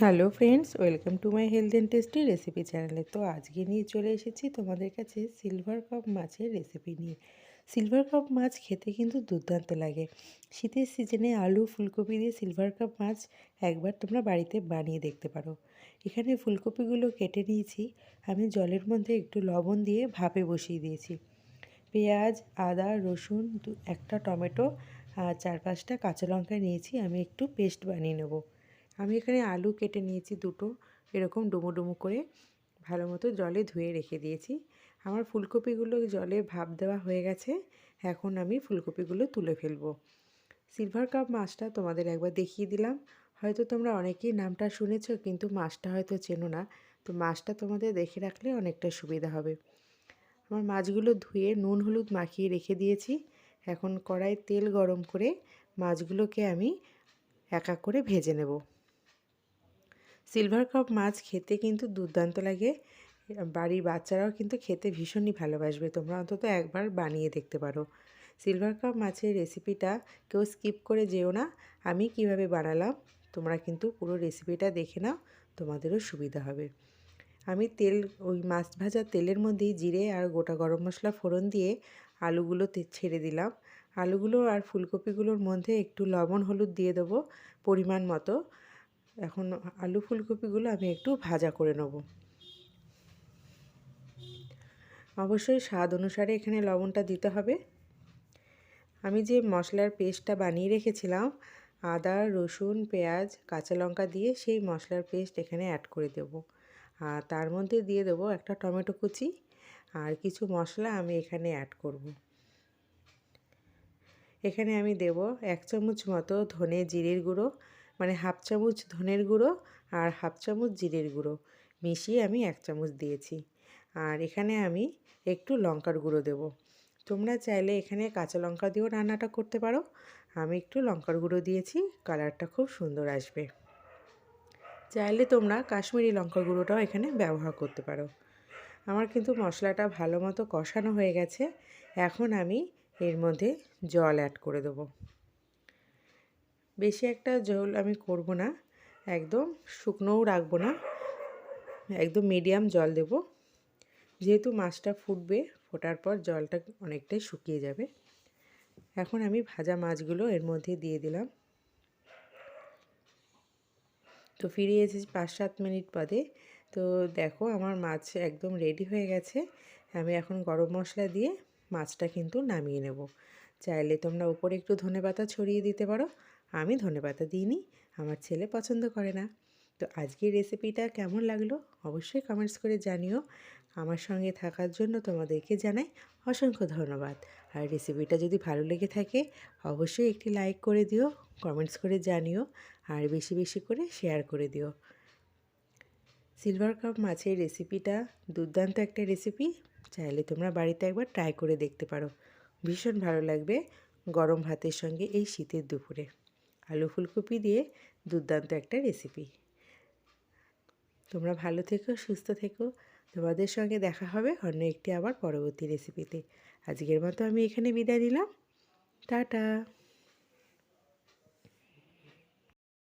Hello friends, welcome to my health and tasty recipe চ্যানেলে। তো আজকে নিয়ে চলে এসেছি তোমাদের কাছে সিলভার কাপ মাছের রেসিপি নিয়ে। সিলভার কাপ মাছ খেতে কিন্তু দুর্দান্ত লাগে। শীতের সিজনে আলু, ফুলকপি দিয়ে সিলভার কাপ মাছ একবার তোমরা বাড়িতে বানিয়ে দেখতে পারো। এখানে ফুলকপিগুলো কেটে নিয়েছি। আমি জলের মধ্যে একটু লবণ দিয়ে ভাপে বসিয়ে দিয়েছি। পেঁয়াজ, আদা, রসুন একটা টমেটো আর চার পাঁচটা কাঁচা লঙ্কা নিয়েছি। আমি একটু পেস্ট বানিয়ে নেব। আমি এখানে আলু কেটে নিয়েছি দুটো, এরকম ডুমো ডুমো করে ভালো মতো জলে ধুয়ে রেখে দিয়েছি। আমার ফুলকপিগুলো জলে ভাপ দেওয়া হয়ে গেছে, এখন আমি ফুলকপিগুলো তুলে ফেলব। সিলভার কাপ মাছটা তোমাদের একবার দেখিয়ে দিলাম। হয়তো তোমরা অনেকেই নামটা শুনেছ, কিন্তু মাছটা হয়তো চেনো না। তো মাছটা তোমাদের দেখে রাখলে অনেকটা সুবিধা হবে। আমার মাছগুলো ধুয়ে নুন হলুদ মাখিয়ে রেখে দিয়েছি। এখন কড়াই তেল গরম করে মাছগুলোকে আমি একা করে ভেজে নেব। সিলভার কাপ মাছ খেতে কিন্তু দুর্দান্ত লাগে। বাড়ির বাচ্চারাও কিন্তু খেতে ভীষণই ভালোবাসবে। তোমরা অন্তত একবার বানিয়ে দেখতে পারো। সিলভার কাপ মাছের রেসিপিটা কেউ স্কিপ করে যেও না। আমি কীভাবে বানালাম, তোমরা কিন্তু পুরো রেসিপিটা দেখে নাও, তোমাদেরও সুবিধা হবে। আমি তেল, ওই মাছ ভাজা তেলের মধ্যেই জিরে আর গোটা গরম মশলা ফোড়ন দিয়ে আলুগুলো ছেড়ে দিলাম। আলুগুলো আর ফুলকপিগুলোর মধ্যে একটু লবণ, হলুদ দিয়ে দেবো পরিমাণ মতো। এখন আলু ফুলকপিগুলো আমি একটু ভাজা করে নেব। অবশ্যই স্বাদ অনুসারে এখানে লবণটা দিতে হবে। আমি যে মশলার পেস্টটা বানিয়ে রেখেছিলাম, আদা, রসুন, পেঁয়াজ, কাঁচা লঙ্কা দিয়ে সেই মশলার পেস্ট এখানে অ্যাড করে দেব। আর তার মধ্যে দিয়ে দেবো একটা টমেটো কুচি আর কিছু মশলা আমি এখানে অ্যাড করব। এখানে আমি দেব এক চামচ মতো ধনে জিরের গুঁড়ো মানে হাফ চামচ ধনের গুঁড়ো আর হাফ চামচ জিরের গুঁড়ো। মিশিয়ে আমি এক চামচ দিয়েছি। আর এখানে আমি একটু লঙ্কার গুঁড়ো দেব। তোমরা চাইলে এখানে কাঁচা লঙ্কা দিয়েও রান্নাটা করতে পারো। আমি একটু লঙ্কার গুঁড়ো দিয়েছি, কালারটা খুব সুন্দর আসবে। চাইলে তোমরা কাশ্মীরি লঙ্কার গুঁড়োটাও এখানে ব্যবহার করতে পারো। আমার কিন্তু মশলাটা ভালো মতো কষানো হয়ে গেছে। এখন আমি এর মধ্যে জল অ্যাড করে দেবো। বেশি একটা ঝোল আমি করব না, একদম শুকনোও রাখব না, একদম মিডিয়াম জল দেব। যেহেতু মাছটা ফুটবে, ফোটার পর জলটা অনেকটাই শুকিয়ে যাবে। এখন আমি ভাজা মাছগুলো এর মধ্যে দিয়ে দিলাম। তো ফিরে এসেছি পাঁচ সাত মিনিট বাদে তো দেখো আমার মাছ একদম রেডি হয়ে গেছে। আমি এখন গরম মশলা দিয়ে মাছটা কিন্তু নামিয়ে নেব। চাইলে তোমরা উপরে একটু ধনে পাতা ছড়িয়ে দিতে পারো। আমি ধনেপাতা দিইনি, আমার ছেলে পছন্দ করে না। তো আজকের রেসিপিটা কেমন লাগল অবশ্যই কমেন্টস করে জানিও। আমার সঙ্গে থাকার জন্য তোমাদেরকে জানাই অসংখ্য ধন্যবাদ। আর রেসিপিটা যদি ভালো লেগে থাকে, অবশ্যই একটি লাইক করে দিও কমেন্টস করে জানিও, আর বেশি বেশি করে শেয়ার করে দিও। সিলভার কাপ মাছের রেসিপিটা দুর্দান্ত একটা রেসিপি। চাইলে তোমরা বাড়িতে একবার ট্রাই করে দেখতে পারো। ভীষণ ভালো লাগবে গরম ভাতের সঙ্গে এই শীতের দুপুরে। আলু ফুলকপি দিয়ে দুর্দান্ত একটা রেসিপি তোমরা ভালো থেকো, সুস্থ থেকো। তোমাদের সঙ্গে দেখা হবে অন্য একটি আবার পরবর্তী রেসিপিতে আজকের মতো আমি এখানে বিদায় নিলাম। টাটা।